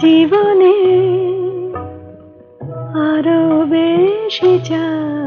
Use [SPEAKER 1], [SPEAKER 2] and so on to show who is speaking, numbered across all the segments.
[SPEAKER 1] জীবনে আরও বেশি চাই।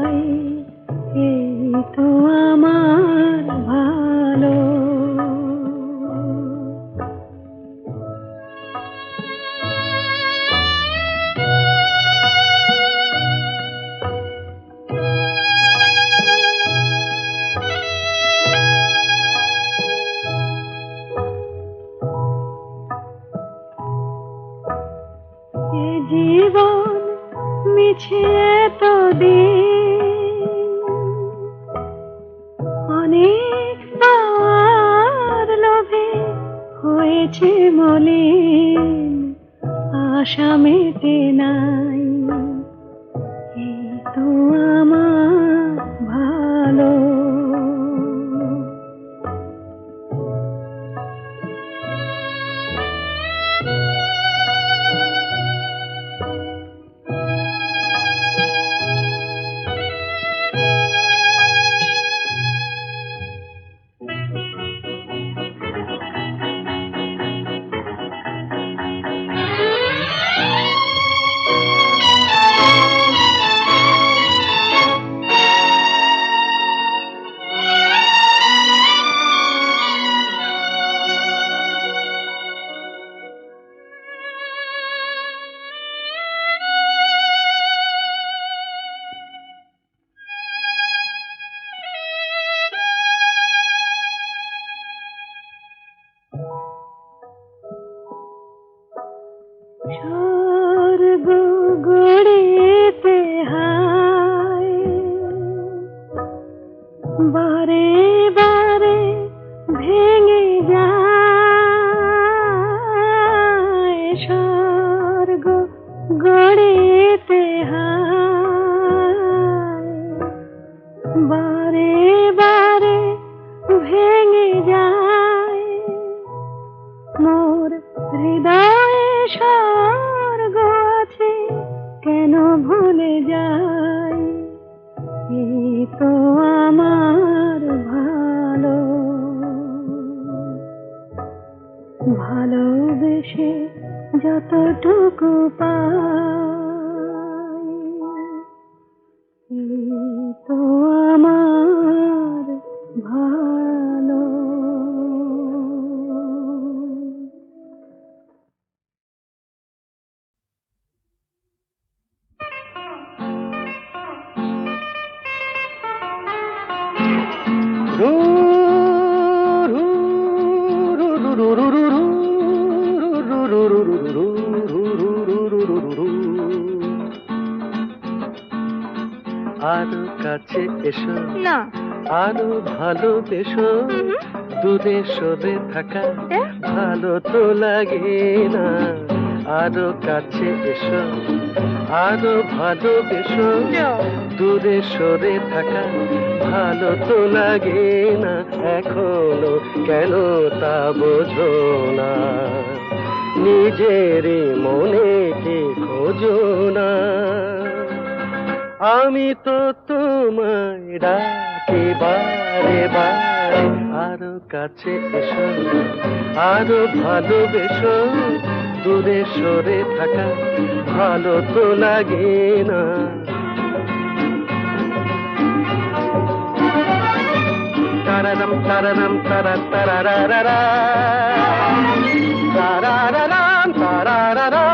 [SPEAKER 1] হৃদয়ে স্বর্গ
[SPEAKER 2] কাছে এসো।
[SPEAKER 1] না।
[SPEAKER 2] আরও ভালোবেসো দূরে সরে থাকা ভালো তো লাগে না। আরও কাছে এসো। আরও ভালোবেসো দূরে সরে থাকা ভালো তো লাগে না। এখনও কেন তা বোঝো না। নিজের মনে কে খোঁজো না। আমি তো তোমায় ডাকি বারে বারে। আরও কাছে এসো আরও ভালোবেসো, দূরে সরে থাকা ভালো তো লাগে না। তারারাম তারারাম, তারা তারারারা তারারারাম, তারারারা।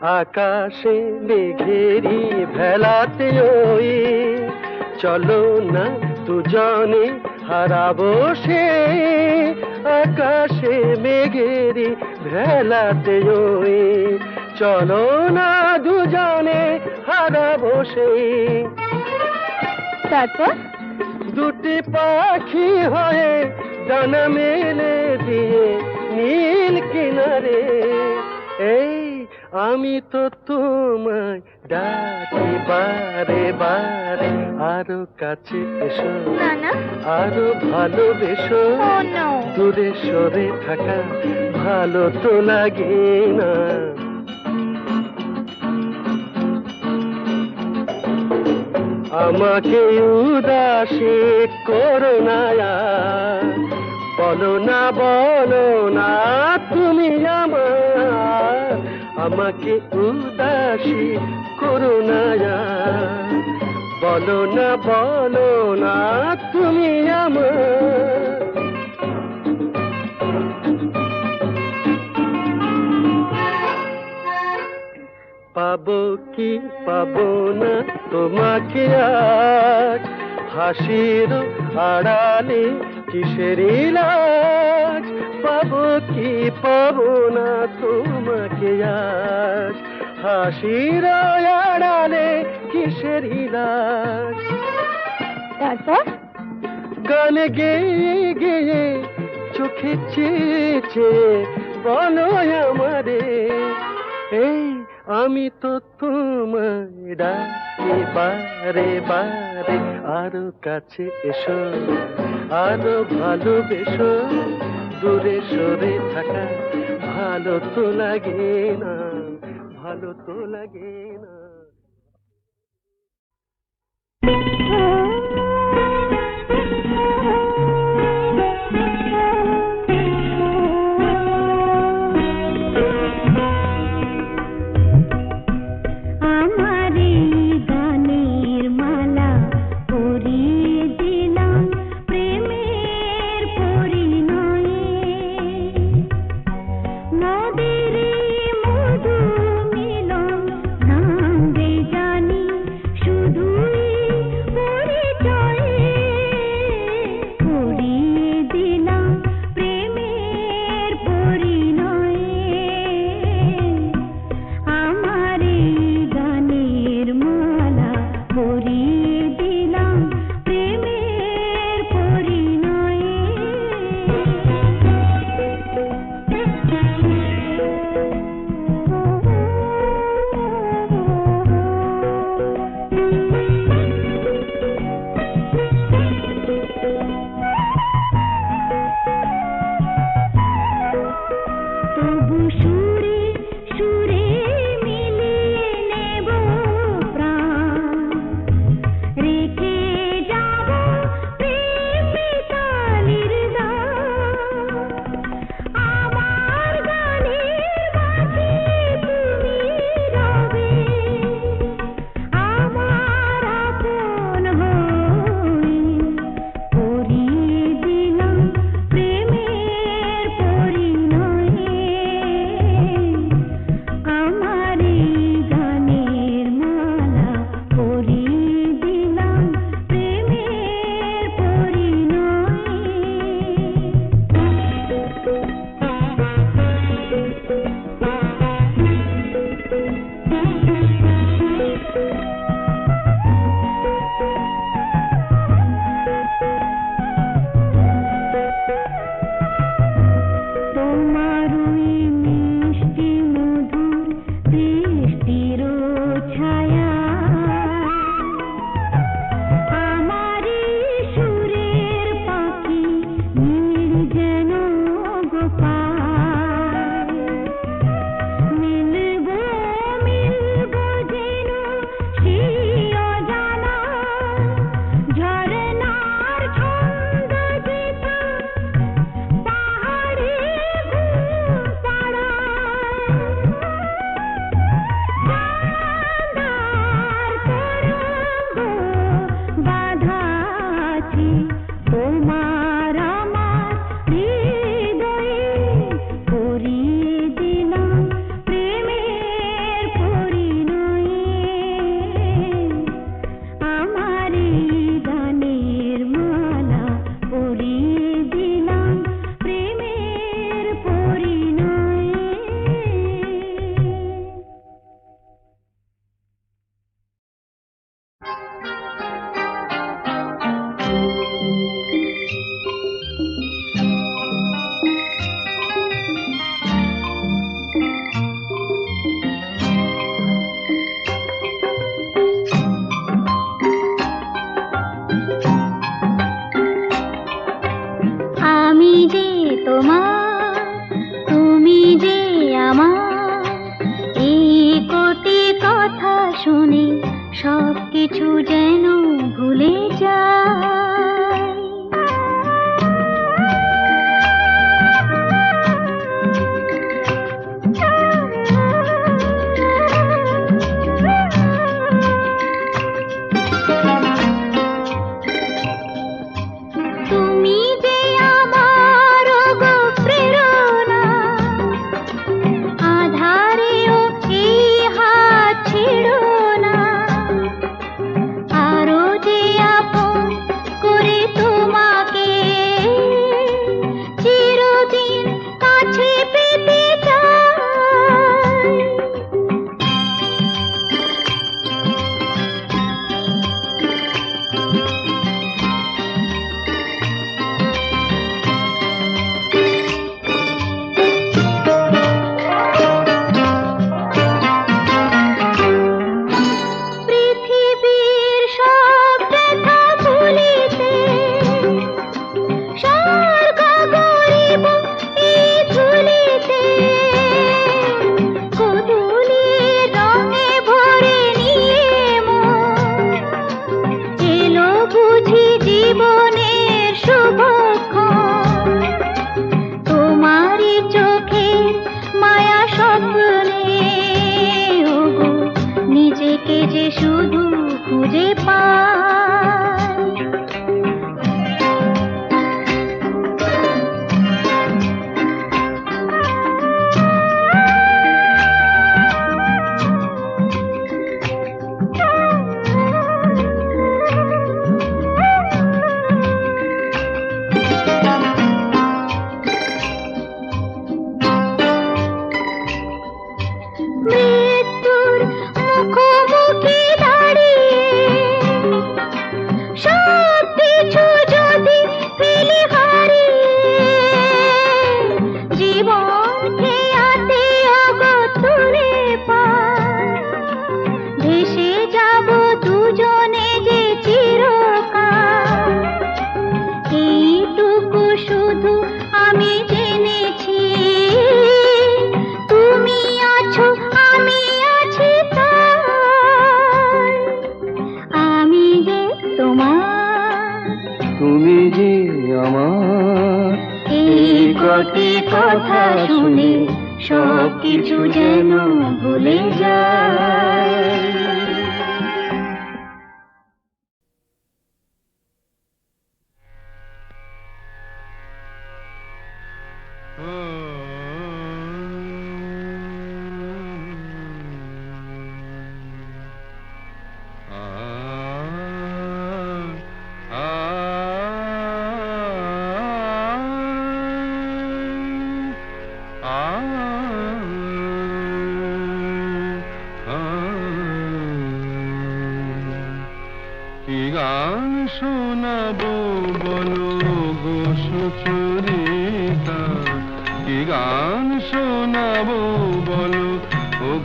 [SPEAKER 2] আকাশে মেঘেরি ভেলাতে ওই। চলো না দুজনে হারাবো সে। আকাশে মেঘেরি ভেলাতে ওই। চলো না দুজনে হারাবো সেই
[SPEAKER 1] তারপর?
[SPEAKER 2] দুটি পাখি হয়ে ডানা মেলে দিয়ে নীল কিনারে। এই আমি তো তোমায় ডাকি বারে বারে আরও কাছে এসো। আরও ভালোবেসো। দূরে সরে থাকা ভালো তো লাগে না। আমাকে উদাসী করো না বলো না বলো না। আমাকে উদাসী করো না আর। বলো না বলো না, তুমি আমার পাবো কি পাবো না, তোমাকে আজ হাসির আড়ালে কিসের লাজ পাবো কি পাবো না তোমাকে আজ? হাসির আড়ালে কিসের লাজ
[SPEAKER 3] তারপর?
[SPEAKER 2] গান গেয়ে গেয়ে চোখে চেয়ে চেয়ে বলো আমারে। এই আমি তো তোমায় ডাকি বারে বারে আরও কাছে এসো আরও ভালোবেসো। দূরে সরে থাকা ভালো তো লাগে না ভালো তো লাগে না।
[SPEAKER 4] শুনে সব কিছু যেন ভুলে যায়। शुभ কথা শুনে সব কিছু যেন ভুলে যায়।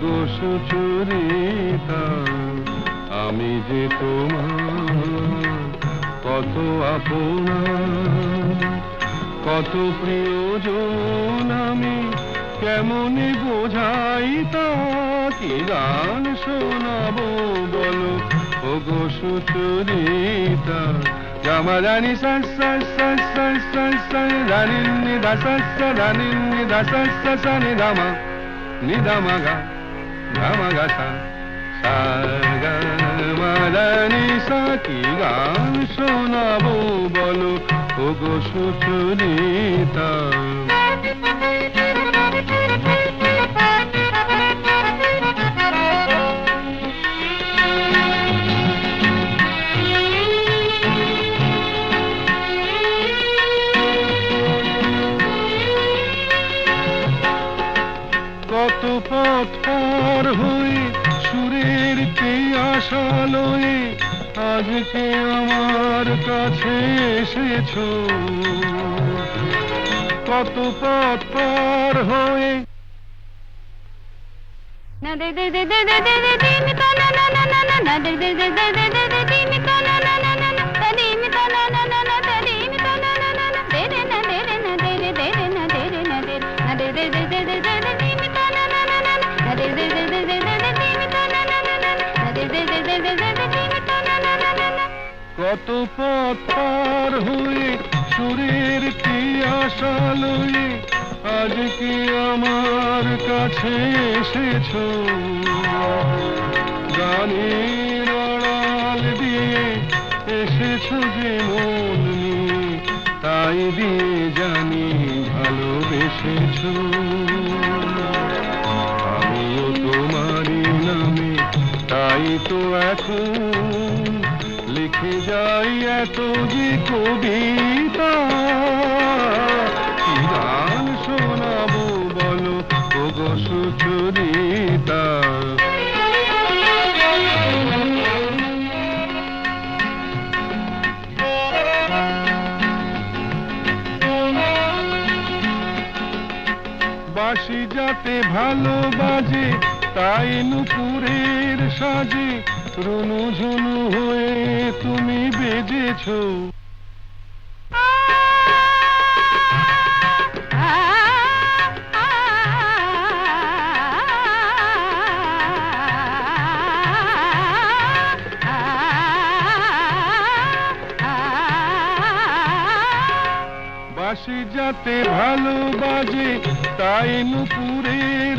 [SPEAKER 5] গো সুচরিতা আমি যে তোমার কত আপনার কত প্রিয়জন আমি কেমনে বোঝাই তা কি গান শোনাবো বলো ও গো Sucharita Gama rani sa sa sa sa sa sa rani ni da sa sa rani ni da sa sa sa ni dama ni dama ga. গমগসা সারগমদনি সাকি গান শোনাবো বলো ওগো সুচরিতা ভালোই আজকে আমার কাছে এসেছ কত পথ পার হয়ে
[SPEAKER 4] না দে দে দে দে দে দে দে দিন তো না না না না না দে দে দে দে দে দে দিন তো
[SPEAKER 5] কত পথ পার হয়ে সুরের কি আশা লয়ে আজকে আমার কাছে এসেছ? গানের আড়াল দিয়ে এসেছ যে মন তাই দিয়ে জানি ভালোবেসেছো। আমিও তোমারই নামে, তাই তো এখন যাই এত যে কবিতা গান শোনাবো বলো? ওগো সুচরিতা। বাসি যাতে ভালো বাজে, তাই নুপুরের সাজে রুনু ঝুনু হয়ে তুমি বেজেছো বাসি যাতে ভালো বাজে তাই নুপুরের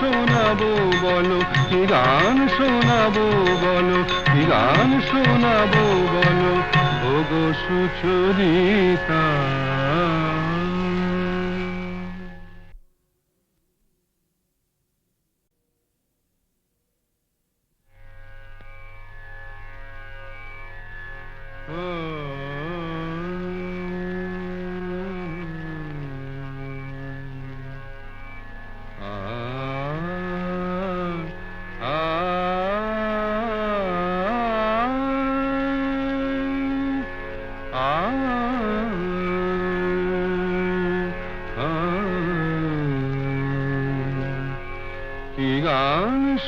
[SPEAKER 5] শোনাবো বলো কি গান শোনাবো বলো কি গান শোনাবো বলো ওগো সুচরিতা।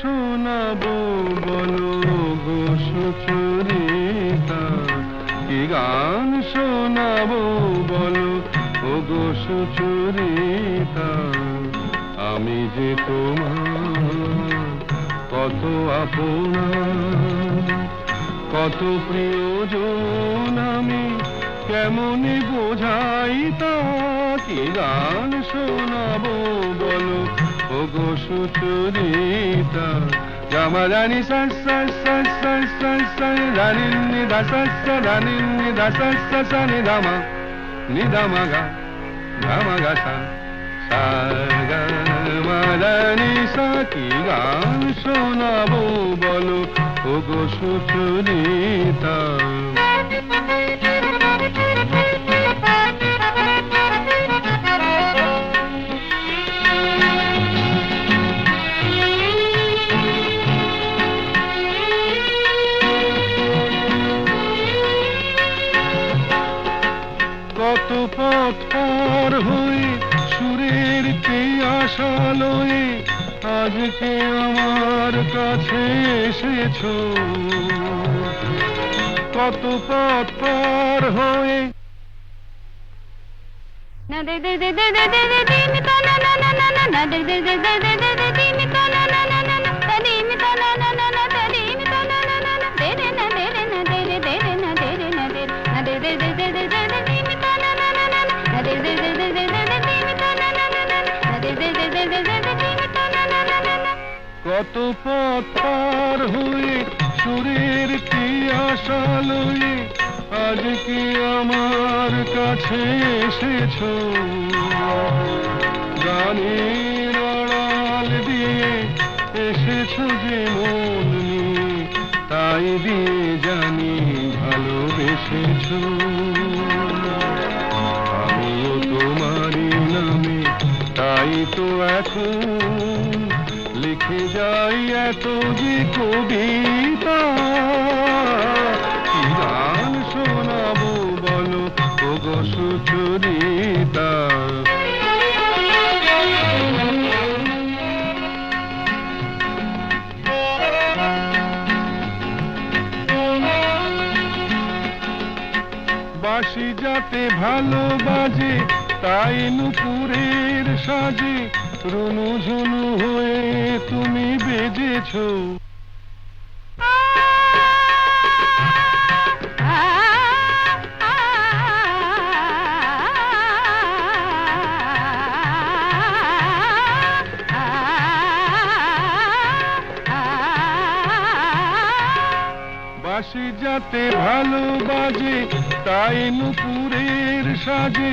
[SPEAKER 5] শোনাবো, বলো গো সুচরিতা, কি গান শোনাবো, বলো ও গো সুচরিতা। আমি যে তোমার কত আপনা কত প্রিয়জন আমি কেমনে বোঝাই তা? কি গান শোনাবো ওগো সুচরিতা রামা রানী সানি রানী দাস রানী দাস সানি নি দামা গা রামা গা সা সারানি সাকি গান শোনাবো বলো, ওগো সুচরিতা। পথর হয়ে সুরের সেই আশালয়ে আজকে আমার কাছে এসেছ কত পথর পর হয়ে
[SPEAKER 4] না দে দে দে দে দে দে দে দে দে দে দে দে দে দে দে দে দে দে
[SPEAKER 5] কত পথ পার হয়ে কি আশা লয়ে আজকে আমার কাছে এসেছ? গানের আড়াল দিয়ে এসেছ যে মন তাই দিয়ে জানি ভালোবেসেছো। আমিও তোমারই নামে, তাই তো এখন লিখে যাই এত যে কবিতা গান শোনাবো বলো? গো সুচরিতা। বাসি যাতে ভালো বাজে তাই নুপুরের সাজে রুনু ঝুনু হয়ে তুমি বেজেছো। বাসি যাতে ভালো বাজে তাই নুপুরের সাজে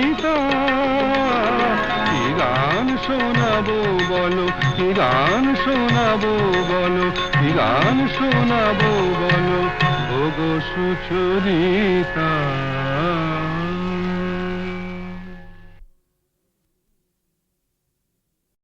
[SPEAKER 5] শোনাবো বলো কি গান শোনাবো বলো কি গান শোনাবো বলো? ওগো সুচরিতা।